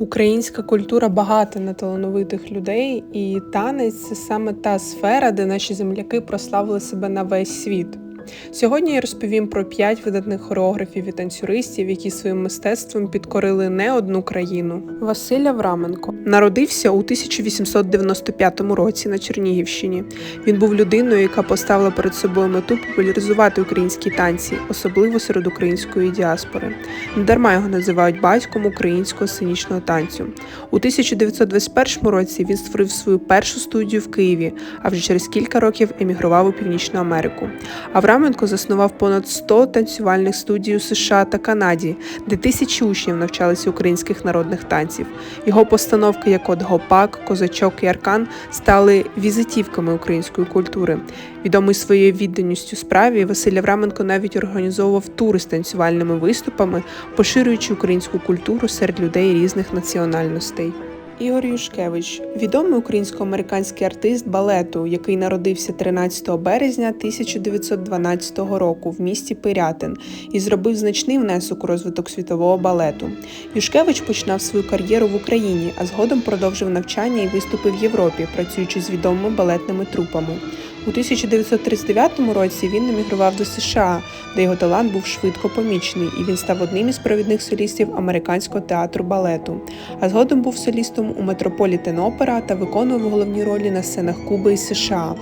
Українська культура багата на талановитих людей, і танець це саме та сфера, де наші земляки прославили себе на весь світ. Сьогодні я розповім про п'ять видатних хореографів і танцюристів, які своїм мистецтвом підкорили не одну країну. Василь Авраменко народився у 1895 році на Чернігівщині. Він був людиною, яка поставила перед собою мету популяризувати українські танці, особливо серед української діаспори. Недарма його називають батьком українського сценічного танцю. У 1921 році він створив свою першу студію в Києві, а вже через кілька років емігрував у Північну Америку. Авраменко заснував понад 100 танцювальних студій у США та Канаді, де тисячі учнів навчалися українських народних танців. Його постановки, як от Гопак, Козачок і Аркан, стали візитівками української культури. Відомий своєю відданістю справі, Василь Авраменко навіть організовував тури з танцювальними виступами, поширюючи українську культуру серед людей різних національностей. Ігор Юшкевич відомий українсько-американський артист балету, який народився 13 березня 1912 року в місті Пирятин і зробив значний внесок у розвиток світового балету. Юшкевич починав свою кар'єру в Україні, а згодом продовжив навчання і виступи в Європі, працюючи з відомими балетними трупами. У 1939 році він емігрував до США, де його талант був швидко помічений, і він став одним із провідних солістів американського театру балету. А згодом був солістом у Метрополітен Опера та виконував головні ролі на сценах Куби і США.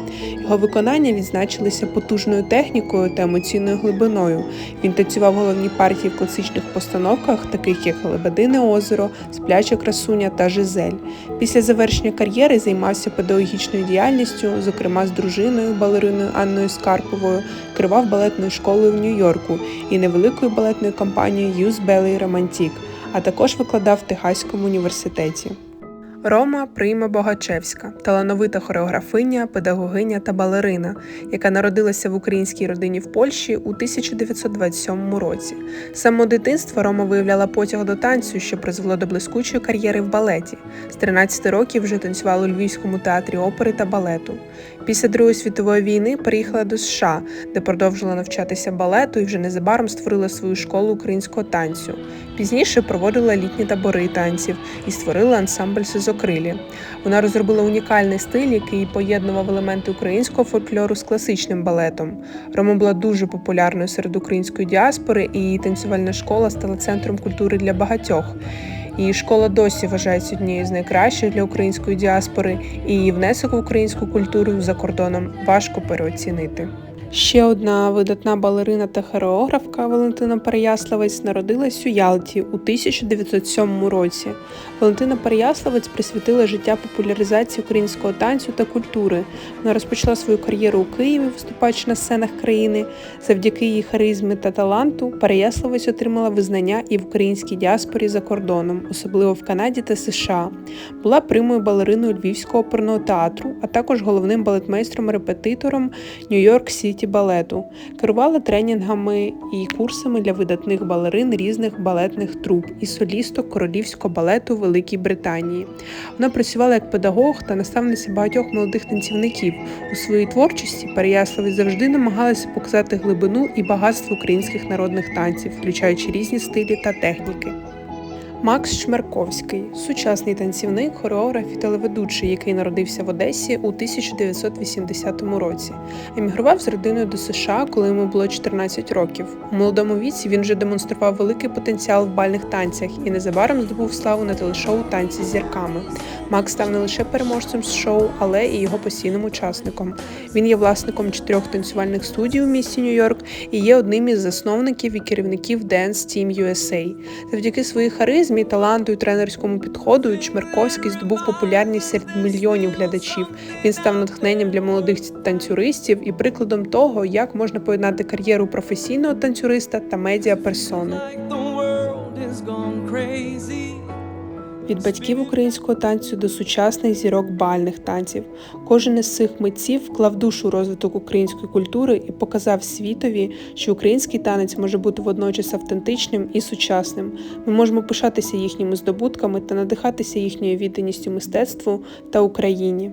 Його виконання відзначилися потужною технікою та емоційною глибиною. Він танцював головні партії в класичних постановках, таких як Лебедине озеро, Спляча красуня та Жизель. Після завершення кар'єри займався педагогічною діяльністю, зокрема з дружиною балериною Анною Скарповою, керував балетною школою в Нью-Йорку і невеликою балетною компанією Юз Белий Романтік, а також викладав в Техаському університеті. Рома Прийма Богачевська, талановита хореографиня, педагогиня та балерина, яка народилася в українській родині в Польщі у 1927 році. З самого дитинства Рома виявляла потяг до танцю, що призвело до блискучої кар'єри в балеті. З 13 років вже танцювала у Львівському театрі опери та балету. Після Другої світової війни переїхала до США, де продовжила навчатися балету і вже незабаром створила свою школу українського танцю. Пізніше проводила літні табори танців і створила ансамбль Сизокрилі. Вона розробила унікальний стиль, який поєднував елементи українського фольклору з класичним балетом. Рома була дуже популярною серед української діаспори, і її танцювальна школа стала центром культури для багатьох. Її школа досі вважається однією з найкращих для української діаспори, і її внесок в українську культуру за кордоном важко переоцінити. Ще одна видатна балерина та хореографка Валентина Переяславець народилась у Ялті у 1907 році. Валентина Переяславець присвятила життя популяризації українського танцю та культури. Вона розпочала свою кар'єру у Києві, виступаючи на сценах країни. Завдяки її харизмі та таланту Переяславець отримала визнання і в українській діаспорі за кордоном, особливо в Канаді та США. Була примою балериною Львівського оперного театру, а також головним балетмейстром-репетитором Нью-Йорк Сіті балету. Керувала тренінгами і курсами для видатних балерин різних балетних труп і солісток королівського балету Великій Британії. Вона працювала як педагог та наставниця багатьох молодих танцівників. У своїй творчості Переяславець завжди намагалася показати глибину і багатство українських народних танців, включаючи різні стилі та техніки. Макс Шмерковський сучасний танцівник, хореограф і телеведучий, який народився в Одесі у 1980 році. Емігрував з родиною до США, коли йому було 14 років. У молодому віці він вже демонстрував великий потенціал в бальних танцях і незабаром здобув славу на телешоу Танці з зірками. Макс став не лише переможцем з шоу, але і його постійним учасником. Він є власником чотирьох танцювальних студій у місті Нью-Йорк і є одним із засновників і керівників Dance Team USA. Завдяки своїй харизмі, таланту і тренерському підходу Чмерковський здобув популярність серед мільйонів глядачів. Він став натхненням для молодих танцюристів і прикладом того, як можна поєднати кар'єру професійного танцюриста та медіаперсони. Від батьків українського танцю до сучасних зірок бальних танців. Кожен із цих митців вклав душу у розвиток української культури і показав світові, що український танець може бути водночас автентичним і сучасним. Ми можемо пишатися їхніми здобутками та надихатися їхньою відданістю мистецтву та Україні.